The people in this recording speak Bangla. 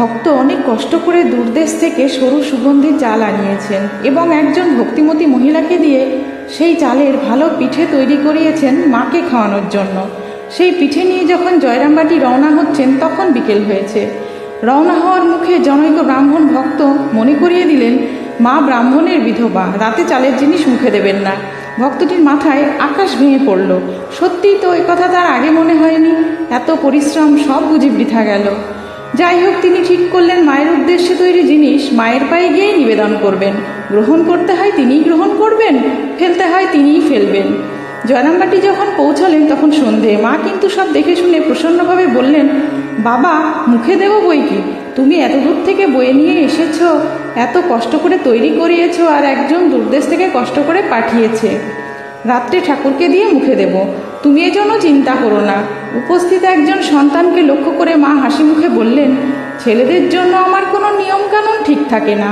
ভক্ত অনেক কষ্ট করে দূরদেশ থেকে সরু সুগন্ধি চাল আনিয়েছেন এবং একজন ভক্তিমতী মহিলাকে দিয়ে সেই চালের ভালো পিঠে তৈরি করিয়েছেন মাকে খাওয়ানোর জন্য। সেই পিঠে নিয়ে যখন জয়রামবাটি রওনা হচ্ছেন, তখন বিকেল হয়েছে। রওনা হওয়ার মুখে জনৈক ব্রাহ্মণ ভক্ত মনে করিয়ে দিলেন, মা ব্রাহ্মণের বিধবা, রাতে চালের জিনিস মুখে দেবেন না। ভক্তটির মাথায় আকাশ ভেঙে পড়ল। সত্যিই তো কথা তার আগে মনে হয়নি। এত পরিশ্রম সব বুঝি বৃথা গেল। যাই হোক তিনি ঠিক করলেন, মায়ের উদ্দেশ্যে তৈরি জিনিস মায়ের পায়ে গিয়েই নিবেদন করবেন। গ্রহণ করতে হয় তিনিই গ্রহণ করবেন, ফেলতে হয় তিনিই ফেলবেন। জয়রামবাটি যখন পৌঁছালেন তখন সন্ধে। মা কিন্তু সব দেখে শুনে প্রসন্নভাবে বললেন, বাবা, মুখে দেবো বই কি? তুমি এত দূর থেকে বয়ে নিয়ে এসেছ, এত কষ্ট করে তৈরি করিয়েছো আর একজন দূরদেশ থেকে কষ্ট করে পাঠিয়েছে। রাত্রে ঠাকুরকে দিয়ে মুখে দেব। তুমি এজন্য চিন্তা করো না। উপস্থিত একজন সন্তানকে লক্ষ্য করে মা হাসি মুখে বললেন, ছেলেদের জন্য আমার কোনো নিয়মকানুন ঠিক থাকে না।